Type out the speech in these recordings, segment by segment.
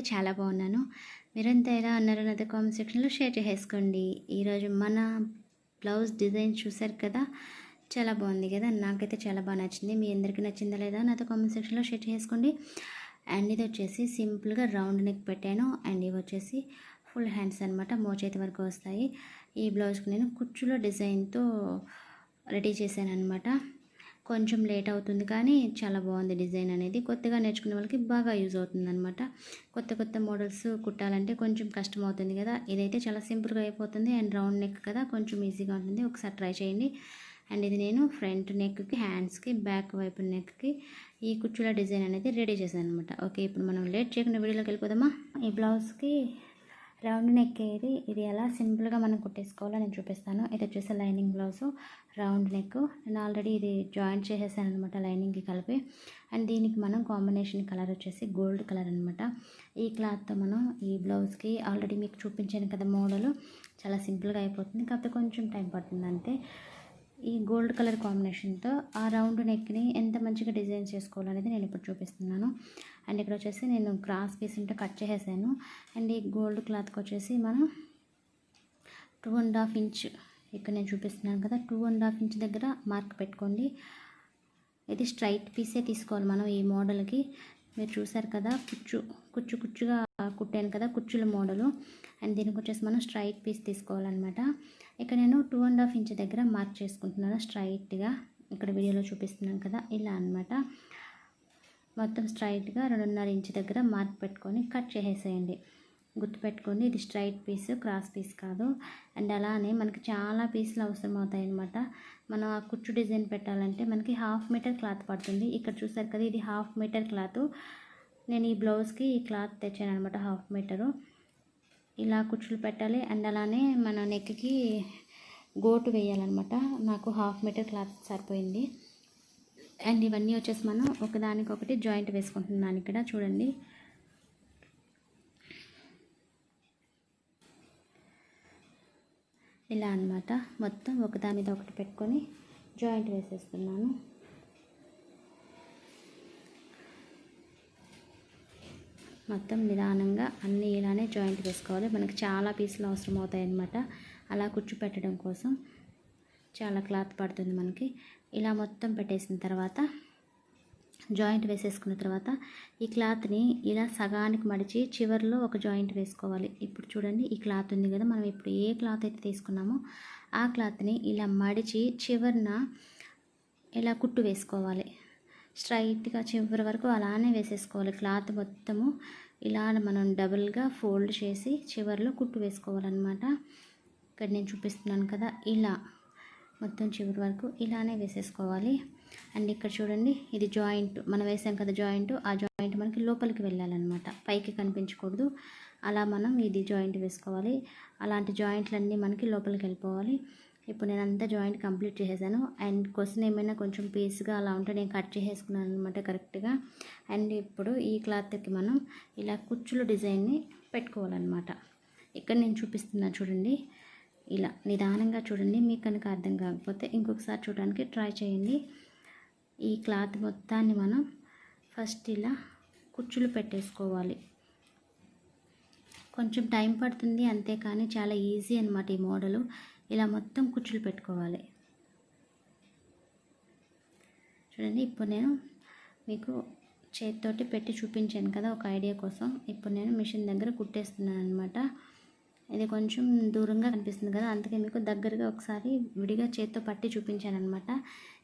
నేనైతే చాలా బాగున్నాను. మీరంతా ఎలా ఉన్నారో నాతో కామెంట్ సెక్షన్లో షేర్ చేసుకోండి ఈరోజు మన బ్లౌజ్ డిజైన్ చూసారు కదా? చాలా బాగుంది కదా? నాకైతే చాలా బాగా నచ్చింది. మీ అందరికీ నచ్చిందా లేదా నాతో కామెంట్ సెక్షన్లో షేర్ చేసుకోండి అండ్ ఇది వచ్చేసి సింపుల్గా రౌండ్ నెక్ పెట్టాను. అండ్ ఇవి వచ్చేసి ఫుల్ హ్యాండ్స్ అనమాట మోచేతి వరకు వస్తాయి. ఈ బ్లౌజ్కి నేను కుచ్చులో డిజైన్తో రెడీ చేశాను అనమాట కొంచెం లేట్ అవుతుంది కానీ చాలా బాగుంది డిజైన్ అనేది. కొత్తగా నేర్చుకునే వాళ్ళకి బాగా యూజ్ అవుతుంది అనమాట కొత్త కొత్త మోడల్స్ కుట్టాలంటే కొంచెం కష్టం అవుతుంది కదా. ఇదైతే చాలా సింపుల్గా అయిపోతుంది అండ్ రౌండ్ నెక్ కదా కొంచెం ఈజీగా ఉంటుంది. ఒకసారి ట్రై చేయండి. అండ్ ఇది నేను ఫ్రంట్ నెక్కి హ్యాండ్స్కి బ్యాక్ వైపు నెక్కి ఈ కుచ్చుల డిజైన్ అనేది రెడీ చేశాను అనమాట ఓకే ఇప్పుడు మనం లేట్ చేయకుండా వీడియోలోకి వెళ్ళిపోదామా? ఈ బ్లౌజ్కి రౌండ్ నెక్ ఇది ఇది ఎలా సింపుల్గా మనం కుట్టేసుకోవాలో నేను చూపిస్తాను. ఇది వచ్చేసి లైనింగ్ బ్లౌజ్ రౌండ్ నెక్. నేను ఆల్రెడీ ఇది జాయింట్ చేసేసాను అనమాట లైనింగ్కి కలిపి. అండ్ దీనికి మనం కాంబినేషన్ కలర్ వచ్చేసి గోల్డ్ కలర్ అనమాట ఈ క్లాత్తో మనం ఈ బ్లౌజ్కి ఆల్రెడీ మీకు చూపించాను కదా మోడల్. చాలా సింపుల్గా అయిపోతుంది. కాకపోతే కొంచెం టైం పడుతుంది అంతే. ఈ గోల్డ్ కలర్ కాంబినేషన్తో ఆ రౌండ్ నెక్ని ఎంత మంచిగా డిజైన్ చేసుకోవాలనేది నేను ఇప్పుడు చూపిస్తున్నాను. అండ్ ఇక్కడ వచ్చేసి నేను క్రాస్ పీస్ ఉంటే కట్ చేసేసాను. అండ్ ఈ గోల్డ్ క్లాత్కి వచ్చేసి మనం టూ అండ్ హాఫ్ ఇంచ్ ఇక్కడ నేను చూపిస్తున్నాను కదా టూ అండ్ హాఫ్ ఇంచ్ దగ్గర మార్క్ పెట్టుకోండి. ఇది స్ట్రైట్ పీసే తీసుకోవాలి మనం ఈ మోడల్కి. మీరు చూసారు కదా కుచ్చు కుచ్చు కుచ్చుగా కుట్టాను కదా కుచ్చుల మోడలు. అండ్ దీనికి వచ్చేసి మనం స్ట్రైట్ పీస్ తీసుకోవాలన్నమాట. ఇక్కడ నేను టూ అండ్ హాఫ్ ఇంచ్ దగ్గర మార్క్ చేసుకుంటున్నాను స్ట్రైట్గా. ఇక్కడ వీడియోలో చూపిస్తున్నాను కదా ఇలా అనమాట మొత్తం స్ట్రైట్గా రెండున్నర ఇంచ్ దగ్గర మార్క్ పెట్టుకొని కట్ చేసేసేయండి. గుర్తుపెట్టుకోండి ఇది స్ట్రైట్ పీస్ క్రాస్ పీస్ కాదు. అండ్ అలానే మనకి చాలా పీసులు అవసరం అవుతాయి అన్నమాట మనం ఆ కుచ్చు డిజైన్ పెట్టాలంటే మనకి హాఫ్ మీటర్ క్లాత్ పడుతుంది. ఇక్కడ చూసారు కదా ఇది హాఫ్ మీటర్ క్లాత్. నేను ఈ బ్లౌజ్కి ఈ క్లాత్ తెచ్చాను అనమాట హాఫ్ మీటరు. ఇలా కుచ్చులు పెట్టాలి. అండ్ అలానే మన నెక్కి గోటు వేయాలన్నమాట. నాకు హాఫ్ మీటర్ క్లాత్ సరిపోయింది. అండ్ ఇవన్నీ వచ్చేసి మనం ఒకదానికొకటి జాయింట్ వేసుకుంటున్నాను ఇక్కడ. చూడండి. ఇలా అనమాట మొత్తం ఒకదాని మీద ఒకటి పెట్టుకొని జాయింట్ వేసేస్తున్నాను. మొత్తం నిదానంగా అన్నీ ఇలానే జాయింట్ వేసుకోవాలి. మనకి చాలా పీసులు అవసరం అవుతాయి అన్నమాట అలా కుచ్చు పెట్టడం కోసం చాలా క్లాత్ పడుతుంది మనకి. ఇలా మొత్తం పెట్టేసిన తర్వాత జాయింట్ వేసేసుకున్న తర్వాత ఈ క్లాత్ని ఇలా సగానికి మడిచి చివరిలో ఒక జాయింట్ వేసుకోవాలి. ఇప్పుడు చూడండి ఈ క్లాత్ ఉంది కదా మనం ఇప్పుడు ఏ క్లాత్ అయితే తీసుకున్నామో ఆ క్లాత్ని ఇలా మడిచి చివరిన ఇలా కుట్టు వేసుకోవాలి. స్ట్రైట్గా చివరి వరకు అలానే వేసేసుకోవాలి. క్లాత్ మొత్తము ఇలా మనం డబుల్గా ఫోల్డ్ చేసి చివరిలో కుట్టు వేసుకోవాలన్నమాట. ఇక్కడ నేను చూపిస్తున్నాను కదా ఇలా మొత్తం చివరి వరకు ఇలానే వేసేసుకోవాలి. అండ్ ఇక్కడ చూడండి ఇది జాయింట్ మనం వేసాం కదా జాయింట్ ఆ జాయింట్ మనకి లోపలికి వెళ్ళాలన్నమాట. పైకి కనిపించకూడదు. అలా మనం ఇది జాయింట్ వేసుకోవాలి. అలాంటి జాయింట్లన్నీ మనకి లోపలికి వెళ్ళిపోవాలి. ఇప్పుడు నేను అంతా జాయింట్ కంప్లీట్ చేసేసాను. అండ్ క్వశ్చన్ ఏమైనా కొంచెం పీస్గా అలా ఉంటే నేను కట్ చేసేసుకున్నాను అనమాట కరెక్ట్గా. అండ్ ఇప్పుడు ఈ క్లాత్కి మనం ఇలా కుచ్చులు డిజైన్ని పెట్టుకోవాలన్నమాట. ఇక్కడ నేను చూపిస్తున్నాను చూడండి. ఇలా నిదానంగా చూడండి. మీకు కనుక అర్థం కాకపోతే ఇంకొకసారి చూడడానికి ట్రై చేయండి. ఈ క్లాత్ మొత్తాన్ని మనం ఫస్ట్ ఇలా కుచ్చులు పెట్టేసుకోవాలి. కొంచెం టైం పడుతుంది అంతేకాని చాలా ఈజీ అనమాట ఈ మోడలు. ఇలా మొత్తం కుచ్చులు పెట్టుకోవాలి. చూడండి ఇప్పుడు నేను మీకు చేతితోటి పెట్టి చూపించాను కదా ఒక ఐడియా కోసం. ఇప్పుడు నేను మిషన్ దగ్గర కుట్టేస్తున్నాను అనమాట ఇది కొంచెం దూరంగా కనిపిస్తుంది కదా అందుకే మీకు దగ్గరగా ఒకసారి విడిగా చేత్తో పట్టి చూపించాను అనమాట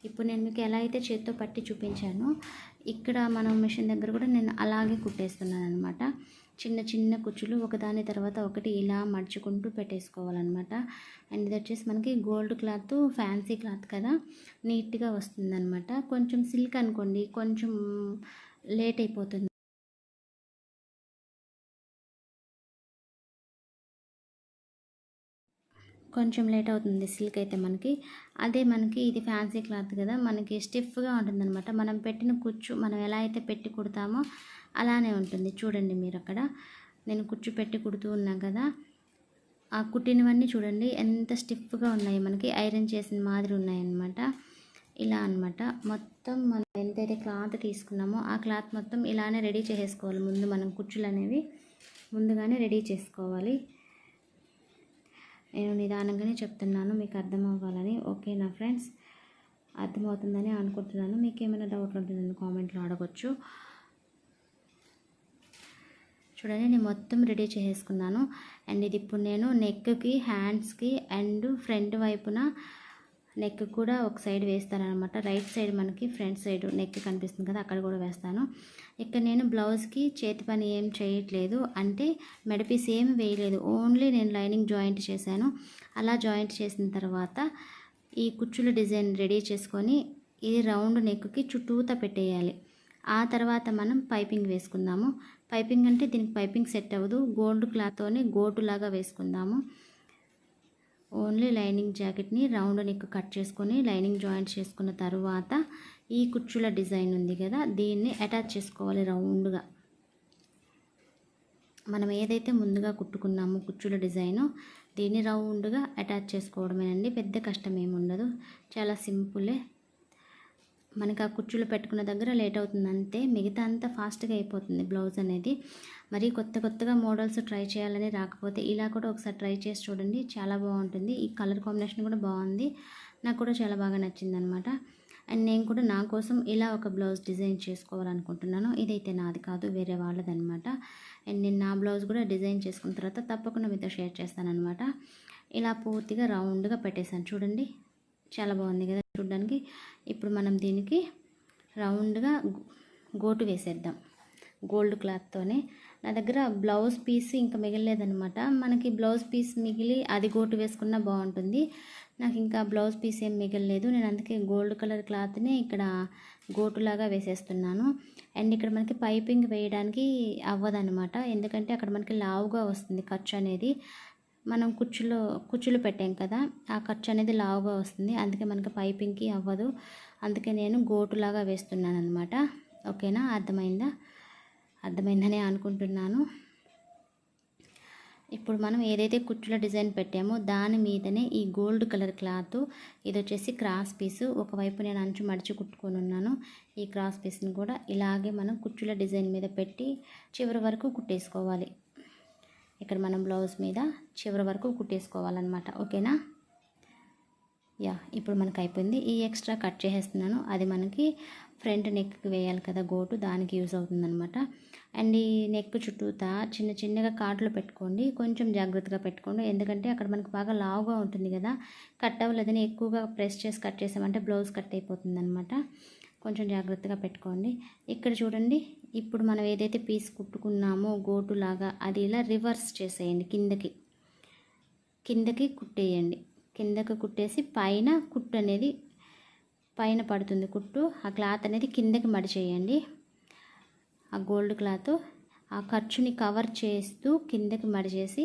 ఇప్పుడు నేను మీకు ఎలా అయితే చేత్తో పట్టి చూపించానో ఇక్కడ మనం మిషన్ దగ్గర కూడా నేను అలాగే కుట్టేస్తున్నాను అనమాట చిన్న చిన్న కుచ్చులు ఒకదాని తర్వాత ఒకటి ఇలా మడుచుకుంటూ పెట్టేసుకోవాలన్నమాట. అండ్ ఇది వచ్చేసి మనకి గోల్డ్ క్లాత్ ఫ్యాన్సీ క్లాత్ కదా నీట్గా వస్తుందన్నమాట. కొంచెం సిల్క్ అనుకోండి కొంచెం లేట్ అయిపోతుంది. కొంచెం లేట్ అవుతుంది సిల్క్ అయితే మనకి. అదే మనకి ఇది ఫ్యాన్సీ క్లాత్ కదా మనకి స్టిఫ్గా ఉంటుందన్నమాట. మనం పెట్టిన కుచ్చు మనం ఎలా అయితే పెట్టి కుడతామో అలానే ఉంటుంది. చూడండి మీరు అక్కడ. నేను కుచ్చు పెట్టి కుడుతూ ఉన్నాను కదా ఆ కుట్టినవన్నీ చూడండి ఎంత స్టిఫ్గా ఉన్నాయి మనకి. ఐరన్ చేసిన మాదిరి ఉన్నాయన్నమాట. ఇలా అనమాట మొత్తం మనం ఎంతైతే క్లాత్ తీసుకున్నామో ఆ క్లాత్ మొత్తం ఇలానే రెడీ చేసేసుకోవాలి. ముందు మనం కుచ్చులు అనేవి ముందుగానే రెడీ చేసుకోవాలి. నేను నిదానంగానే చెప్తున్నాను మీకు అర్థం అవ్వాలని ఓకేనా ఫ్రెండ్స్? అర్థమవుతుందని అనుకుంటున్నాను. మీకు ఏమైనా డౌట్లు ఉంటే నన్ను కామెంట్లో అడగచ్చు. చూడండి నేను మొత్తం రెడీ చేసేసుకున్నాను. అండ్ ఇది ఇప్పుడు నేను నెక్కి హ్యాండ్స్కి అండ్ ఫ్రంట్ వైపున నెక్ కూడా ఒక సైడ్ వేస్తాను అనమాట రైట్ సైడ్ మనకి ఫ్రంట్ సైడ్ నెక్ కనిపిస్తుంది కదా అక్కడ కూడా వేస్తాను. ఇక్కడ నేను బ్లౌజ్కి చేతి పని ఏం చేయట్లేదు. అంటే మెడపీస్ ఏమి వేయలేదు. ఓన్లీ నేను లైనింగ్ జాయింట్ చేశాను. అలా జాయింట్ చేసిన తర్వాత ఈ కుచ్చుల డిజైన్ రెడీ చేసుకొని ఇది రౌండ్ నెక్కి చుట్టూత పెట్టేయాలి. ఆ తర్వాత మనం పైపింగ్ వేసుకుందాము. పైపింగ్ అంటే దీనికి పైపింగ్ సెట్ అవ్వదు. గోల్డ్ క్లాత్తోనే గోటులాగా వేసుకుందాము. ఓన్లీ లైనింగ్ జాకెట్ని రౌండ్ నెక్ కట్ చేసుకొని లైనింగ్ జాయింట్ చేసుకున్న తర్వాత ఈ కుచ్చుల డిజైన్ ఉంది కదా దీన్ని అటాచ్ చేసుకోవాలి రౌండ్గా. మనం ఏదైతే ముందుగా కుట్టుకున్నామో కుచ్చుల డిజైను దీన్ని రౌండ్గా అటాచ్ చేసుకోవడమేనండి పెద్ద కష్టం ఏమి ఉండదు చాలా సింపులే. మనకి ఆ కుచ్చులు పెట్టుకున్న దగ్గర లేట్ అవుతుంది అంతే మిగతా అంతా ఫాస్ట్గా అయిపోతుంది బ్లౌజ్ అనేది. మరి కొత్త కొత్తగా మోడల్స్ ట్రై చేయాలని రాకపోతే ఇలా కూడా ఒకసారి ట్రై చేసి చూడండి. చాలా బాగుంటుంది. ఈ కలర్ కాంబినేషన్ కూడా బాగుంది. నాకు కూడా చాలా బాగా నచ్చింది అనమాట అండ్ నేను కూడా నా కోసం ఇలా ఒక బ్లౌజ్ డిజైన్ చేసుకోవాలనుకుంటున్నాను. ఇదైతే నాది కాదు వేరే వాళ్ళది అనమాట అండ్ నేను నా బ్లౌజ్ కూడా డిజైన్ చేసుకున్న తర్వాత తప్పకుండా మీతో షేర్ చేస్తాను అనమాట ఇలా పూర్తిగా రౌండ్గా పెట్టేశాను. చూడండి. చాలా బాగుంది కదా చూడడానికి. ఇప్పుడు మనం దీనికి రౌండ్గా గోటు వేసేద్దాం. గోల్డ్ క్లాత్తోనే నా దగ్గర బ్లౌజ్ పీస్ ఇంకా మిగలలేదనమాట మనకి బ్లౌజ్ పీస్ మిగిలి అది గోటు వేసుకున్నా బాగుంటుంది. నాకు ఇంకా బ్లౌజ్ పీస్ ఏం మిగలలేదు. నేను అందుకే గోల్డ్ కలర్ క్లాత్ని ఇక్కడ గోటులాగా వేసేస్తున్నాను. అండ్ ఇక్కడ మనకి పైపింగ్ వేయడానికి అవ్వదనమాట ఎందుకంటే అక్కడ మనకి లావుగా వస్తుంది ఖర్చు అనేది. మనం కుచ్చులో కుచ్చులు పెట్టాం కదా ఆ ఖర్చు అనేది లావుగా వస్తుంది. అందుకే మనకి పైపింగ్కి అవ్వదు. అందుకే నేను గోటులాగా వేస్తున్నాను అనమాట ఓకేనా? అర్థమైందా? అర్థమైందనే అనుకుంటున్నాను. ఇప్పుడు మనం ఏదైతే కుచ్చుల డిజైన్ పెట్టామో దాని మీదనే ఈ గోల్డ్ కలర్ క్లాత్ ఇది వచ్చేసి క్రాస్ పీసు. ఒకవైపు నేను అంచు మడిచి కుట్టుకొని ఉన్నాను. ఈ క్రాస్ పీస్ని కూడా ఇలాగే మనం కుచ్చుల డిజైన్ మీద పెట్టి చివరి వరకు కుట్టేసుకోవాలి. ఇక్కడ మనం బ్లౌజ్ మీద చివరి వరకు కుట్టేసుకోవాలన్నమాట. ఓకేనా? యా ఇప్పుడు మనకు అయిపోయింది. ఈ ఎక్స్ట్రా కట్ చేసేస్తున్నాను. అది మనకి ఫ్రంట్ నెక్కి వేయాలి కదా గోటు దానికి యూజ్ అవుతుందన్నమాట. అండ్ ఈ నెక్ చుట్టూతా చిన్న చిన్నగా కాట్లు పెట్టుకోండి. కొంచెం జాగ్రత్తగా పెట్టుకోండి. ఎందుకంటే అక్కడ మనకు బాగా లావుగా ఉంటుంది కదా. కట్ అవ్వలేదని ఎక్కువగా ప్రెస్ చేసి కట్ చేసామంటే బ్లౌజ్ కట్ అయిపోతుంది అనమాట కొంచెం జాగ్రత్తగా పెట్టుకోండి. ఇక్కడ చూడండి ఇప్పుడు మనం ఏదైతే పీస్ కుట్టుకున్నామో గోటులాగా అది ఇలా రివర్స్ చేసేయండి కిందకి. కిందకి కుట్టేయండి. కిందకి కుట్టేసి పైన కుట్టు అనేది పైన పడుతుంది కుట్టు. ఆ క్లాత్ అనేది కిందకి మడిచేయండి. ఆ గోల్డ్ క్లాత్ ఆ ఖర్చుని కవర్ చేస్తూ కిందకి మడిచేసి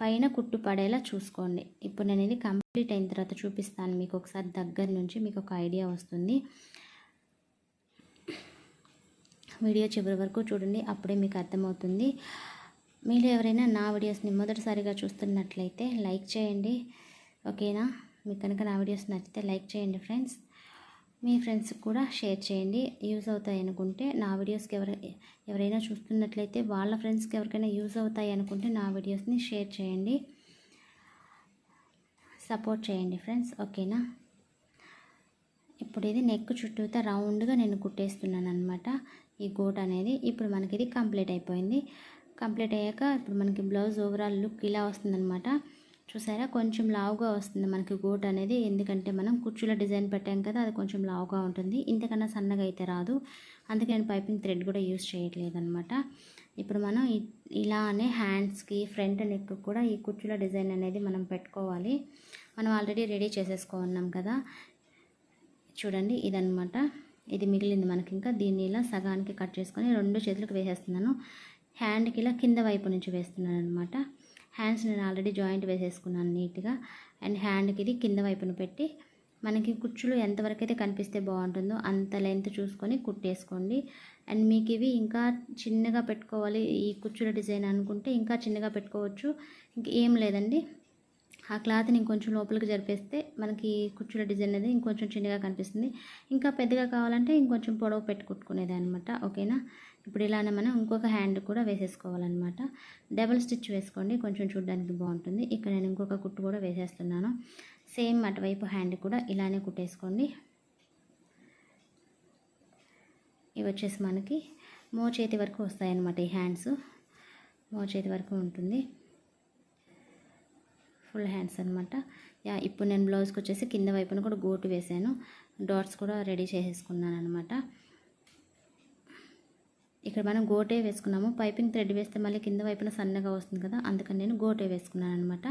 పైన కుట్టు పడేలా చూసుకోండి. ఇప్పుడు నేను ఇది కంప్లీట్ అయిన తర్వాత చూపిస్తాను మీకు ఒకసారి దగ్గర నుంచి మీకు ఒక ఐడియా వస్తుంది. వీడియో చివరి వరకు చూడండి అప్పుడే మీకు అర్థమవుతుంది. మీరు ఎవరైనా నా వీడియోస్ని మొదటిసారిగా చూస్తున్నట్లయితే లైక్ చేయండి ఓకేనా? మీకు కనుక నా వీడియోస్ నచ్చితే లైక్ చేయండి ఫ్రెండ్స్. మీ ఫ్రెండ్స్కి కూడా షేర్ చేయండి. యూజ్ అవుతాయి అనుకుంటే నా వీడియోస్కి ఎవరు ఎవరైనా చూస్తున్నట్లయితే వాళ్ళ ఫ్రెండ్స్కి ఎవరికైనా యూజ్ అవుతాయి అనుకుంటే నా వీడియోస్ని షేర్ చేయండి. సపోర్ట్ చేయండి ఫ్రెండ్స్ ఓకేనా? ఇప్పుడు ఇది నెక్ చుట్టూతా రౌండ్గా నేను కుట్టేస్తున్నాను అనమాట ఈ గోట్ అనేది ఇప్పుడు మనకి ఇది కంప్లీట్ అయిపోయింది. కంప్లీట్ అయ్యాక ఇప్పుడు మనకి బ్లౌజ్ ఓవరాల్ లుక్ ఇలా వస్తుందన్నమాట. చూసారా? కొంచెం లావుగా వస్తుంది మనకి గోట్ అనేది. ఎందుకంటే మనం కుర్చీలో డిజైన్ పెట్టాం కదా అది కొంచెం లావుగా ఉంటుంది. ఇంతకన్నా సన్నగా అయితే రాదు. అందుకే నేను పైపింగ్ థ్రెడ్ కూడా యూజ్ చేయట్లేదు అనమాట ఇప్పుడు మనం ఇలానే హ్యాండ్స్కి ఫ్రంట్ నెక్ కూడా ఈ కుర్చీల డిజైన్ అనేది మనం పెట్టుకోవాలి. మనం ఆల్రెడీ రెడీ చేసేసుకున్నాం కదా. చూడండి ఇదనమాట ఇది మిగిలింది మనకి ఇంకా దీన్ని ఇలా సగానికి కట్ చేసుకొని రెండు చేతులకు వేసేస్తున్నాను. హ్యాండ్కి ఇలా కింద వైపు నుంచి వేస్తున్నాను అనమాట హ్యాండ్స్ నేను ఆల్రెడీ జాయింట్ వేసేసుకున్నాను నీట్గా. అండ్ హ్యాండ్కి ఇది కింద వైపున పెట్టి మనకి కుచ్చులు ఎంతవరకు అయితే కనిపిస్తే బాగుంటుందో అంత లెంత్ చూసుకొని కుట్టేసుకోండి. అండ్ మీకు ఇవి ఇంకా చిన్నగా పెట్టుకోవాలి. ఈ కుచ్చుల డిజైన్ అనుకుంటే ఇంకా చిన్నగా పెట్టుకోవచ్చు. ఇంకేం లేదండి. ఆ క్లాత్ని ఇంకొంచెం లోపలికి జరిపేస్తే మనకి కుచ్చుల డిజైన్ అనేది ఇంకొంచెం చిన్నగా కనిపిస్తుంది. ఇంకా పెద్దగా కావాలంటే ఇంకొంచెం పొడవు పెట్టుకుట్టుకునేది అనమాట ఓకేనా? ఇప్పుడు ఇలానే మనం ఇంకొక హ్యాండ్ కూడా వేసేసుకోవాలన్నమాట. డబుల్ స్టిచ్ వేసుకోండి కొంచెం చూడడానికి బాగుంటుంది. ఇక్కడ నేను ఇంకొక కుట్టు కూడా వేసేస్తున్నాను. సేమ్ అటువైపు హ్యాండ్ కూడా ఇలానే కుట్టేసుకోండి. ఇవి వచ్చేసి మనకి మో చేతి వరకు వస్తాయన్నమాట ఈ హ్యాండ్స్. మో చేతి వరకు ఉంటుంది. ఫుల్ హ్యాండ్స్ అనమాట యా ఇప్పుడు నేను బ్లౌజ్కి వచ్చేసి కింద వైపున కూడా గోటు వేసాను. డాట్స్ కూడా రెడీ చేసేసుకున్నాను అనమాట ఇక్కడ మనం గోటే వేసుకున్నాము. పైపింగ్ థ్రెడ్ వేస్తే మళ్ళీ కింద వైపున సన్నగా వస్తుంది కదా అందుకని నేను గోటే వేసుకున్నాను అనమాట